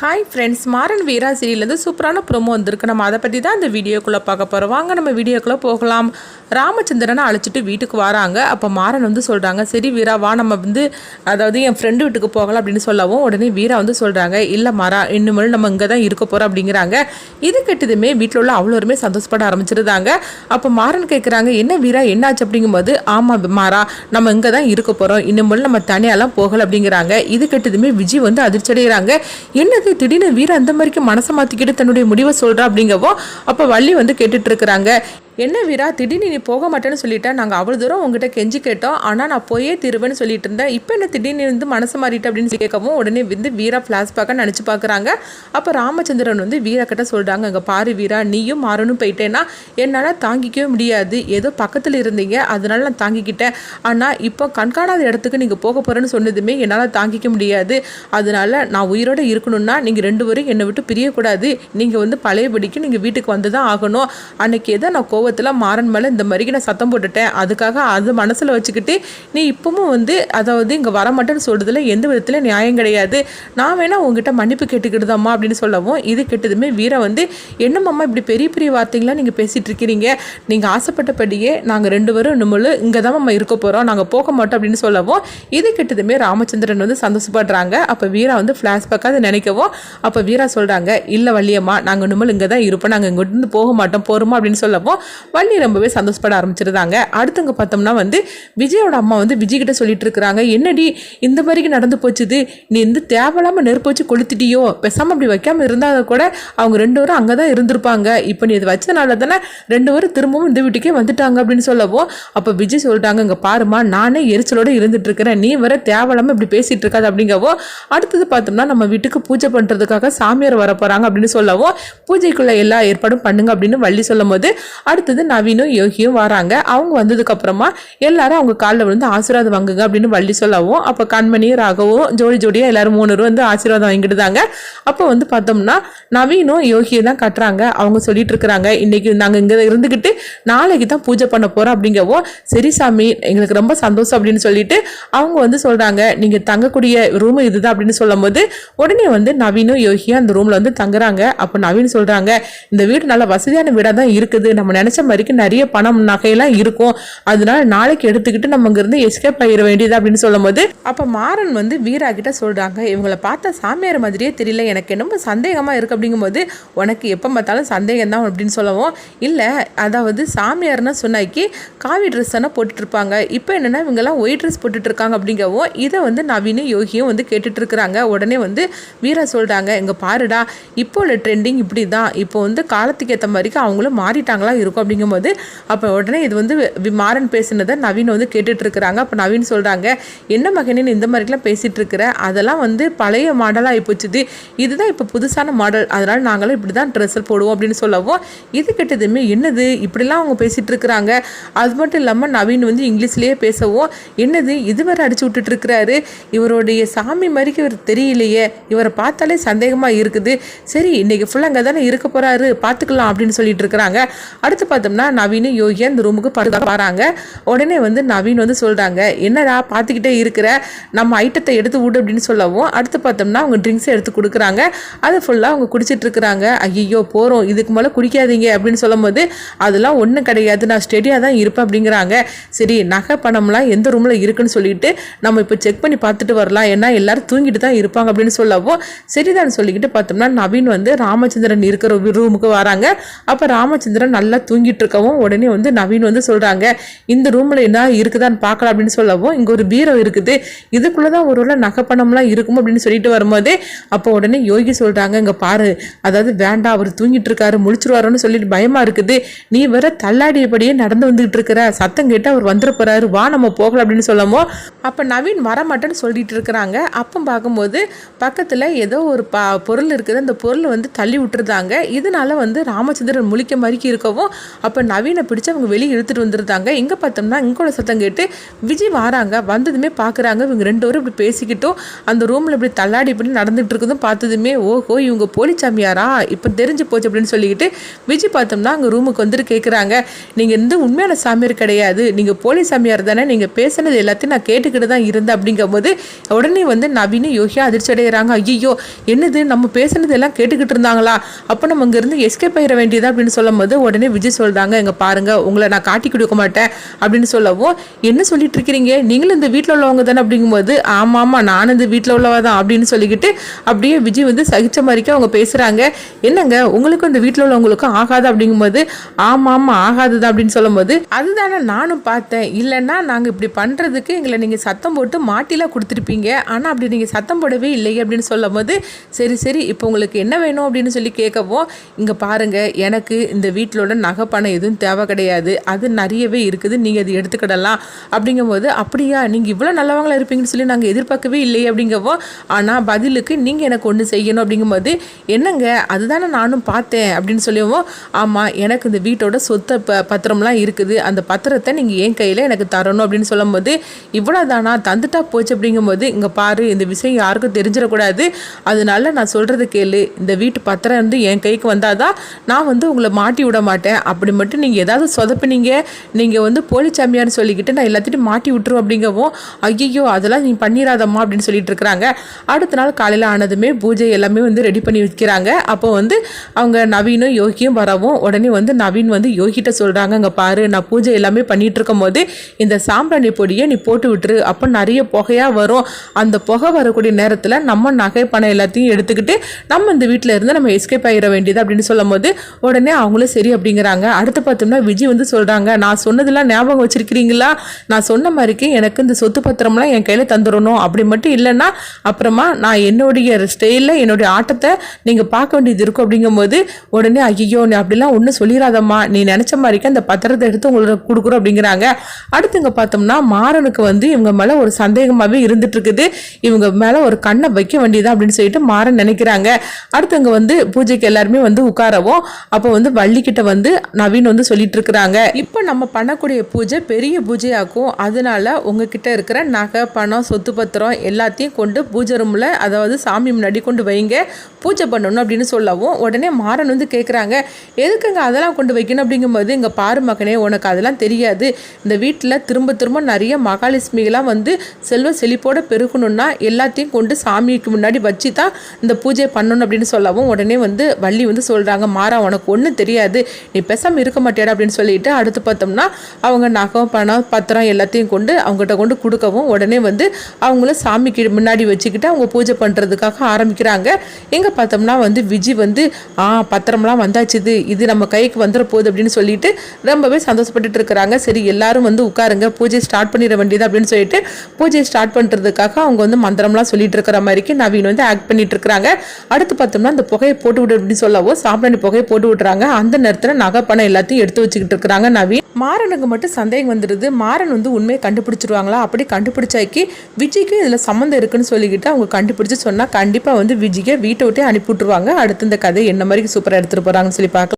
Hi friends Maran Veera சீரியலேருந்து சூப்பரான promo வந்திருக்கு. நம்ம அதை பற்றி தான் இந்த வீடியோக்குள்ளே பார்க்க போகிறோம் வாங்க நம்ம வீடியோக்குள்ளே போகலாம். ராமச்சந்திரனை அழைச்சிட்டு வீட்டுக்கு வராங்க. அப்போ மாறன் வந்து சொல்கிறாங்க சரி வீரா வா நம்ம வந்து அதாவது என் ஃப்ரெண்டு வீட்டுக்கு போகலாம் அப்படின்னு சொல்லவும் உடனே வீரா வந்து சொல்கிறாங்க இல்லை மாறா இன்னும் நம்ம இங்கே தான் இருக்க போகிறோம் அப்படிங்கிறாங்க. இது கெட்டதுமே வீட்டில் உள்ள அவ்வளோருமே சந்தோஷப்பட ஆரம்பிச்சிருந்தாங்க. அப்போ மாறன் கேட்குறாங்க என்ன வீரா என்னாச்சு? அப்படிங்கும்போது ஆமாம் மாறா நம்ம இங்கே தான் இருக்க போகிறோம் இன்னும் நம்ம தனியாலாம் போகலை அப்படிங்கிறாங்க. இது கெட்டதுமே விஜய் வந்து அதிர்ச்சி அடைகிறாங்க என்னது திடீர்னு வீர அந்த மாதிரிக்கு மனசை மாற்றிக்கிட்டு தன்னுடைய முடிவை சொல்கிறா அப்படிங்கவோ அப்போ வள்ளி வந்து கேட்டுட்டு இருக்கிறாங்க. என்ன வீரா திடீர்னு நீ போக மாட்டேன்னு சொல்லிட்டேன் நாங்கள் அவ்வளோ தூரம் உங்ககிட்ட கெஞ்சி கேட்டோம். ஆனால் நான் போயே திருவேன்னு சொல்லிட்டு இருந்தேன். இப்போ என்ன திடீர்னு இருந்து மனசு மாறிட்டு அப்படின்னு கேட்கவும் உடனே வந்து வீரா ஃப்ளாஷ்பேக்காக நினச்சி பார்க்குறாங்க அப்போ ராமச்சந்திரன் வந்து வீரா கிட்ட சொல்கிறாங்க அங்கே பாரு வீரா நீயும் மாறணும் போயிட்டேன்னா என்னால் தாங்கிக்கவே முடியாது. ஏதோ பக்கத்தில் இருந்தீங்க அதனால நான் தாங்கிக்கிட்டேன். ஆனால் இப்போ கண்காணாத இடத்துக்கு நீங்கள் போக போகிறேன்னு சொன்னதுமே என்னால் தாங்கிக்க முடியாது. அதனால நான் உயிரோடு இருக்கணும்னா நீங்கள் ரெண்டு பேரும் என்னை விட்டு பிரியக்கூடாது. நீங்கள் வந்து பழையபடிக்கு நீங்கள் வீட்டுக்கு வந்து தான் ஆகணும். அன்னைக்கு ஏதோ நான் கோவத்தில் மாறன் மேலே இந்த மாதிரி நான் சத்தம் போட்டுட்டேன். அதுக்காக அது மனசில் வச்சுக்கிட்டு நீ இப்பவும் வந்து அதாவது இங்கே வர மாட்டேன்னு சொல்கிறதுல எந்த விதத்தில் நியாயம் கிடையாது. நான் வேணால் உங்ககிட்ட மன்னிப்பு கேட்டுக்கிட்டுதாம்மா அப்படின்னு சொல்லவும் இது கெட்டதுமே வீரா வந்து என்னம்மா இப்படி பெரிய பெரிய வார்த்தைங்களாம் நீங்கள் பேசிகிட்டு இருக்கிறீங்க? நீங்கள் ஆசைப்பட்டபடியே நாங்கள் ரெண்டு பேரும் இன்னும் இங்கே தான் நம்ம இருக்க போகிறோம் நாங்கள் போக மாட்டோம். அப்படின்னு சொல்லவும் இது கெட்டதுமே ராமச்சந்திரன் வந்து சந்தோஷப்படுறாங்க. அப்போ வீரா வந்து ஃப்ளாஷ்பேக்காக அதை நினைக்கவும் அப்போ வீரா சொல்கிறாங்க இல்லை வள்ளியம்மா நாங்கள் நம்மளும் இங்கே தான் இருப்போம். நாங்கள் இங்கிருந்து போக மாட்டோம். போகிறோமா அப்படின்னு சொல்லவும் வள்ளி ரொம்பவே சந்தோஷப்பட ஆரம்பிச்சிருந்தாங்க. அடுத்தவங்க பார்த்தோம்னா வந்து விஜயோட அம்மா வந்து விஜய் கிட்ட சொல்லிட்டு இருக்கிறாங்க என்னடி இந்த மாதிரிக்கு நடந்து போச்சுது. நீ வந்து தேவையில்லாமல் நெருப்பு வச்சு கொளுத்திட்டியோ? பேசாமல் அப்படி வைக்காமல் இருந்தால் கூட அவங்க ரெண்டு பேரும் அங்கே தான் இருந்திருப்பாங்க. இப்போ நீ இது வச்சதுனால தானே ரெண்டு பேரும் திரும்பவும் இந்த வீட்டுக்கே வந்துட்டாங்க அப்படின்னு சொல்லவும் அப்போ விஜய் சொல்லிட்டாங்க இங்கே பாருமா நானே எரிச்சலோடு இருந்துட்டு இருக்கிறேன் நீ வர தேவையில்லாமல் இப்படி பேசிட்டு இருக்காது அப்படிங்கவோ அடுத்தது பார்த்தோம்னா நம்ம வீட்டுக்கு பூஜை பண்ணுறதுக்காக சாமியார் வர போகிறாங்க அப்படின்னு சொல்லவும் பூஜைக்குள்ளே எல்லா ஏற்பாடும் பண்ணுங்க அப்படின்னு வள்ளி சொல்லும் போது அடுத்தது நவீனும் யோகியும் வராங்க. அவங்க வந்ததுக்கு அப்புறமா எல்லாரும் அவங்க காலில் விழுந்து ஆசீர்வாதம் வாங்குங்க அப்படின்னு வள்ளி சொல்லவும் அப்போ கண்மணி ராகவும் ஜோடி ஜோடியாக எல்லாரும் மூணு பேரும் வந்து ஆசீர்வாதம் வாங்கிடுதாங்க அப்போ வந்து பார்த்தோம்னா நவீனும் யோகியும் தான் கட்டுறாங்க. அவங்க சொல்லிட்டு இருக்கிறாங்க இன்னைக்கு நாங்கள் இங்கே இருந்துக்கிட்டு நாளைக்கு தான் பூஜை பண்ண போகிறோம் அப்படிங்கவும் சரி சாமி எங்களுக்கு ரொம்ப சந்தோஷம் அப்படின்னு சொல்லிட்டு அவங்க வந்து சொல்கிறாங்க நீங்கள் தங்கக்கூடிய ரூம் இதுதான் அப்படின்னு சொல்லும்போது உடனே வந்து நவீனும் யோகியும் அந்த ரூமில் வந்து தங்குறாங்க. அப்போ நவீன் சொல்கிறாங்க இந்த வீடு நல்ல வசதியான வீடாக தான் இருக்குது. நம்ம நினச்ச மாதிரிக்கு நிறைய பணம் நகையெல்லாம் இருக்கும். அதனால நாளைக்கு எடுத்துக்கிட்டு நம்ம இருந்து எஸ்கேப் ஆகிட வேண்டியது அப்படின்னு சொல்லும்போது அப்போ மாறன் வந்து வீரா கிட்ட சொல்கிறாங்க இவங்களை பார்த்தா சாமியார் மாதிரியே தெரியல எனக்கு என்னமோ சந்தேகமாக இருக்குது அப்படிங்கும்போது உனக்கு எப்போ பார்த்தாலும் சந்தேகம் தான் அப்படின்னு சொல்லவும் இல்லை அதாவது சாமியார்னு சொன்னாக்கி காவி ட்ரெஸ் தானே போட்டுட்ருப்பாங்க. இப்போ என்னென்னா இவங்கெல்லாம் ஒயிட் ட்ரெஸ் போட்டுட்டு இருக்காங்க அப்படிங்கவும் இதை வந்து நவீன யோகியும் வந்து கேட்டுட்டு இருக்கிறாங்க உடனே வந்து வீரா சொல்கிறாங்க இங்கே பாருடா இப்போ உள்ள ட்ரெண்டிங் இப்படி தான் இப்போ வந்து காலத்துக்கு ஏற்ற மாதிரிக்கு அவங்களும் மாறிட்டாங்களா இருக்கும். அப்படிங்கும்போது அப்போ உடனே இது வந்து மாறன் பேசினதை நவீன் வந்து கேட்டுட்டு இருக்கிறாங்க அப்போ நவீன் சொல்கிறாங்க என்ன மகனின் இந்த மாதிரிலாம் பேசிகிட்டு இருக்கிற அதெல்லாம் வந்து பழைய மாடலாக ஆகிப்போச்சுது இதுதான் இப்போ புதுசான மாடல் அதனால் நாங்களும் இப்படி தான் ட்ரெஸ்ஸில் போடுவோம் அப்படின்னு சொல்லவும் இது கெட்டதுமே என்னது? இப்படிலாம் அவங்க பேசிகிட்டு இருக்கிறாங்க அது மட்டும் இல்லாமல் நவீன் வந்து இங்கிலீஷ்லேயே பேசவும் என்னது? இதுவரை அடிச்சு விட்டுட்டு இருக்கிறாரு இவருடைய சாமி மாதிரிக்கு இவர் தெரியலையே. இவரை பார்த்தாலே சந்தேகமாக இருக்குது. சரி இன்னைக்கு ஃபுல்லாக அங்கே தானே இருக்க போகிறாரு பார்த்துக்கலாம் அப்படின்னு சொல்லிட்டு இருக்கிறாங்க அடுத்து பார்த்தோம்னா நவீன் யோகி அந்த ரூமுக்கு படுத்து வராங்க. உடனே வந்து நவீன் வந்து சொல்கிறாங்க என்னடா பார்த்துக்கிட்டே இருக்கிற? நம்ம ஐட்டத்தை எடுத்து விடு அப்படின்னு சொல்லவும் அடுத்து பார்த்தோம்னா அவங்க ட்ரிங்க்ஸை எடுத்து கொடுக்குறாங்க. அது ஃபுல்லாக அவங்க குடிச்சிட்டு இருக்கிறாங்க. ஐயோ போகிறோம் இதுக்கு மேலே குடிக்காதீங்க அப்படின்னு சொல்லும்போது அதெல்லாம் ஒன்றும் கிடையாது. நான் ஸ்டெடியாக தான் இருப்பேன் அப்படிங்கிறாங்க. சரி நகை பணம்லாம் எந்த ரூமில் இருக்குன்னு சொல்லிட்டு நம்ம இப்போ செக் பண்ணி பார்த்துட்டு வரலாம். ஏன்னா எல்லாரும் தூங்கிட்டு தான் இருப்பாங்க அப்படின்னு சொல்லவும் சரிதான் சொல்லிக்கிட்டு பார்த்தோம்னா நவீன் வந்து ராமச்சந்திரன் இருக்கிற ரூமுக்கு வராங்க. அப்போ ராமச்சந்திரன் நல்லா தூங்கிட்டு இருக்கவும் உடனே வந்து நவீன் வந்து சொல்கிறாங்க இந்த ரூமில் என்ன இருக்குதான்னு பார்க்கலாம் அப்படின்னு சொல்லவும் இங்கே ஒரு பீரோ இருக்குது. இதுக்குள்ளே தான் ஒரு நகை பணம்லாம் இருக்கும் அப்படின்னு சொல்லிட்டு வரும்போதே அப்போ உடனே யோகி சொல்கிறாங்க இங்கே பாரு அதாவது வேண்டாம் அவர் தூங்கிட்டு இருக்காரு முழிச்சிருவாரோன்னு சொல்லிட்டு பயமாக இருக்குது. நீ வேற தள்ளாடியபடியே நடந்து வந்துகிட்டு இருக்கிற சத்தம் கேட்டு அவர் வந்துட போகிறாரு வா நம்ம போகலாம் அப்படின்னு சொல்லமோ அப்போ நவீன் வரமாட்டேன்னு சொல்லிட்டு இருக்கிறாங்க. அப்போ பார்க்கும்போது பக்கத்தில் ஏதோ ஒரு ப பொருள் இருக்குது. அந்த பொருளை வந்து தள்ளி விட்டுருந்தாங்க. இதனால வந்து ராமச்சந்திரன் முழிக்க மாதிரி இருக்கவும் அப்போ நவீனை பிடிச்சி அவங்க வெளியே இழுத்துட்டு வந்துருந்தாங்க. எங்கே பார்த்தோம்னா இங்கோட சத்தம் கேட்டு விஜய் வராங்க. வந்ததுமே பார்க்குறாங்க இவங்க ரெண்டு பேரும் இப்படி பேசிக்கிட்டும். அந்த ரூமில் இப்படி தள்ளாடி இப்படி நடந்துகிட்டு இருக்கதும் பார்த்ததுமே ஓஹோ இவங்க போலி சாமியாரா? இப்போ தெரிஞ்சு போச்சு அப்படின்னு சொல்லிக்கிட்டு விஜய் பார்த்தோம்னா அங்கே ரூமுக்கு வந்துட்டு கேட்குறாங்க நீங்கள் வந்து உண்மையான சாமியார் கிடையாது. நீங்கள் போலி சாமியார் தானே. நீங்கள் பேசுனது எல்லாத்தையும் நான் கேட்டுக்கிட்டு தான் இருந்தேன் அப்படிங்கும்போது உடனே வந்து நவீன யோகியா அதிர்ச்சி அடைகிறாங்க ஐயோ என்னது? நம்ம பேசுனது எல்லாம் கேட்டுக்கிட்டு இருந்தாங்களா? அப்போ நம்ம இங்கேருந்து எஸ்கேப் ஆயிட வேண்டியதா அப்படின்னு சொல்லும்போது உடனே விஜய் சொல்கிறாங்க இங்கே பாருங்கள் உங்களை நான் காட்டி கொடுக்க மாட்டேன் அப்படின்னு சொல்லவும் என்ன சொல்லிட்டு இருக்கிறீங்க? நீங்களும் இந்த வீட்டில் உள்ளவங்க தானே? அப்படிங்கும்போது ஆமாம் ஆமாம் நானும் இந்த வீட்டில் உள்ளவ தான் அப்படின்னு சொல்லிக்கிட்டு அப்படியே விஜய் வந்து சகிச்ச மாதிரிக்கு அவங்க பேசுகிறாங்க என்னங்க உங்களுக்கும் இந்த வீட்டில் உள்ளவங்களுக்கும் ஆகாது? அப்படிங்கும்போது ஆமாம் ஆமாம் ஆகாது தான் அப்படின்னு சொல்லும்போது அதுதானே நானும் பார்த்தேன். இல்லைன்னா நாங்கள் இப்படி பண்ணுறதுக்கு எங்களை நீங்கள் சத்தம் போட்டு மாட்டிலாம் கொடுத்துருப்பீங்க. ஆனால் அப்படி நீங்கள் சத்தம் போடவே இல்லையே அப்படின்னு சொல்லும்போது சரி சரி இப்போ உங்களுக்கு என்ன வேணும்? அப்படின்னு சொல்லி கேட்கவும் இங்கே பாருங்கள் எனக்கு இந்த வீட்டிலோட நகை பணம் எதுவும் தேவை கிடையாது. அது நிறையவே இருக்குது. நீங்கள் அது எடுத்துக்கிடலாம். அப்படிங்கும்போது அப்படியா நீங்கள் இவ்வளோ நல்லவங்களா இருப்பீங்கன்னு சொல்லி நாங்கள் எதிர்பார்க்கவே இல்லையே அப்படிங்கவோ ஆனால் பதிலுக்கு நீங்கள் எனக்கு ஒன்று செய்யணும் அப்படிங்கும்போது என்னங்க அதுதானே நானும் பார்த்தேன் அப்படின்னு சொல்லுவோம் ஆமாம் எனக்கு இந்த வீட்டோட சொத்த ப பத்திரம்லாம் இருக்குது. அந்த பத்திரத்தை நீங்கள் என் கையில் எனக்கு தரணும் அப்படின்னு சொல்லும்போது இவ்வளோ தானா தந்துட்டா போச்சு அப்படிங்கும்போது இங்கே பாரு இந்த விஷயம் யாருக்கும் தெரிஞ்சிடக்கூடாது. அதனால நான் சொல்கிறது கேளு. இந்த வீட்டு பத்திரம் வந்து என் கைக்கு வந்தால் தான் நான் வந்து உங்களை மாட்டி விட மாட்டேன். அப்படி மட்டும் நீங்கள் ஏதாவது சொதப்பினீங்க நீங்கள் வந்து போலி சாமியார்னு சொல்லிக்கிட்டு நான் எல்லாத்தையும் மாட்டி விட்டுரும் அப்படிங்கவும் ஐயோ அதெல்லாம் நீ பண்ணிடாதம்மா அப்படின்னு சொல்லிட்டு இருக்கிறாங்க. அடுத்த நாள் காலையில் ஆனதுமே பூஜை எல்லாமே வந்து ரெடி பண்ணி வைக்கிறாங்க. அப்போ வந்து அவங்க நவீனும் யோகியும் வரவும் உடனே வந்து நவீன் வந்து யோகிட்ட சொல்கிறாங்க அங்கே பாரு நான் பூஜை எல்லாமே பண்ணிட்டு இருக்கும் போது இந்த சாம்பிராணி பொடியை நீ போட்டு விட்டுரு. அப்போ நிறைய புகையாக வரும். அந்த புகை வரக்கூடிய நேரத்தில் நம்ம நகை பணம் எல்லாத்தையும் எடுத்துக்கிட்டு நம்ம இந்த வீட்டில் இருந்து நம்ம எஸ்கேப் ஆகிட வேண்டியது அப்படின்னு சொல்லும் போது உடனே அவங்களும் சரி அப்படிங்கிறாங்க. அடுத்து பார்த்தோம்னா விஜய் வந்து சொல்கிறாங்க நான் சொன்னதெல்லாம் ஞாபகம் வச்சிருக்கிறீங்களா? நான் சொன்ன மாதிரிக்கு எனக்கு இந்த சொத்து பத்திரம்லாம் என் கையில் தந்துடணும். அப்படி மட்டும் இல்லைன்னா அப்புறமா நான் என்னுடைய ஸ்டைலில் என்னுடைய ஆட்டத்தை நீங்கள் பார்க்க வேண்டியது இருக்கும் அப்படிங்கும்போது உடனே ஐயோ நீ அப்படிலாம் ஒன்றும் சொல்லிடாதம்மா நீ நினச்ச மாதிரிக்கு அந்த பத்திரத்தை எடுத்து உங்களுக்கு கொடுக்குறோம் அப்படிங்கிறாங்க. அடுத்து இங்கே பார்த்தோம்னா மாறனுக்கு வந்து இவங்க மேலே ஒரு சந்தேகமாகவே இருந்துட்டு இருக்குது இவங்க மேலே ஒரு கண்ணை வைக்க வேண்டியதா அப்படின்னு சொல்லிட்டு மாறன் நினைக்கிறாங்க. அடுத்து இங்கே வந்து பூஜைக்கு எல்லாருமே வந்து உட்காரவும் அப்போ வந்து வள்ளிக்கிட்ட வந்து நவீன் வந்து சொல்லிட்டு இருக்கிறாங்க இப்போ நம்ம பண்ணக்கூடிய பூஜை பெரிய பூஜையாக்கும். அதனால உங்ககிட்ட இருக்கிற நகை பணம் சொத்து பத்திரம் எல்லாத்தையும் கொண்டு பூஜை ரூமில் அதாவது சாமி முன்னாடி கொண்டு வைங்க. பூஜை பண்ணணும் அப்படின்னு சொல்லவும் உடனே மாறன் வந்து கேட்குறாங்க எதுக்குங்க அதெல்லாம் கொண்டு வைக்கணும்? அப்படிங்கும்போது இங்கே பாரு மகனே உனக்கு அதெல்லாம் தெரியாது. இந்த வீட்டில் திரும்ப திரும்ப நிறைய மகாலட்சுமிகளாம் வந்து செல்வ செழிப்போட பெருகணும்னா எல்லாத்தையும் கொண்டு சாமிக்கு முன்னாடி வச்சு தான் இந்த பூஜை பண்ணணும் அப்படின்னு சொல்லவும் உடனே வந்து வள்ளி வந்து சொல்கிறாங்க மாறா உனக்கு ஒன்றும் தெரியாது. நீ பேசாமல் இருக்க மாட்டேடா அப்படின்னு சொல்லிட்டு அடுத்து பார்த்தோம்னா அவங்க நகம் பணம் பத்திரம் எல்லாத்தையும் கொண்டு அவங்ககிட்ட கொண்டு கொடுக்கவும் உடனே வந்து அவங்களும் சாமிக்கு முன்னாடி வச்சுக்கிட்டு அவங்க பூஜை பண்ணுறதுக்காக ஆரம்பிக்கிறாங்க. எங்கே பார்த்தோம்னா வந்து விஜி வந்து ஆ பத்திரம்லாம் வந்தாச்சுது இது நம்ம கைக்கு வந்துட போகுது அப்படின்னு சொல்லிட்டு ரொம்பவே சந்தோஷப்பட்டுட்டு இருக்கிறாங்க. சரி எல்லாரும் வந்து உட்காருங்க பூஜை ஸ்டார்ட் பண்ணிட வேண்டியது அப்படின்னு சொல்லிட்டு பூஜை ஸ்டார்ட் பண்ணுறதுக்காக அவங்க வந்து மந்திரம்லாம் சொல்லிட்டு இருக்கிற மாதிரிக்கு நவீன் வந்து ஆக்ட் பண்ணிட்டு இருக்கிறாங்க. அடுத்து பார்த்தோம்னா அந்த புகையை போட்டு விடு அப்படின்னு சொல்லவோ சாம்பிராணி புகையை போட்டு விட்டுறாங்க. அந்த நேரத்தில் நகை பணம் எல்லாத்தையும் எடுத்து வச்சுக்கிட்டு இருக்கிறாங்க நவீன். மாறனுக்கு மட்டும் சந்தேகம் வந்துடுது. மாறன் வந்து உண்மையை கண்டுபிடிச்சிருவாங்களா? அப்படி கண்டுபிடிச்சாக்கி விஜய்க்கு இதில் சம்மந்தம் இருக்குன்னு சொல்லிக்கிட்டு அவங்க கண்டுபிடிச்சு சொன்னால் கண்டிப்பாக வந்து விஜய்க்கு வீட்டை விட்டே அனுப்பி விட்டுருவாங்க. அடுத்து இந்த கதை என்ன மாதிரி சூப்பராக எடுத்துகிட்டு போகிறாங்கன்னு சொல்லி பார்க்கலாம்.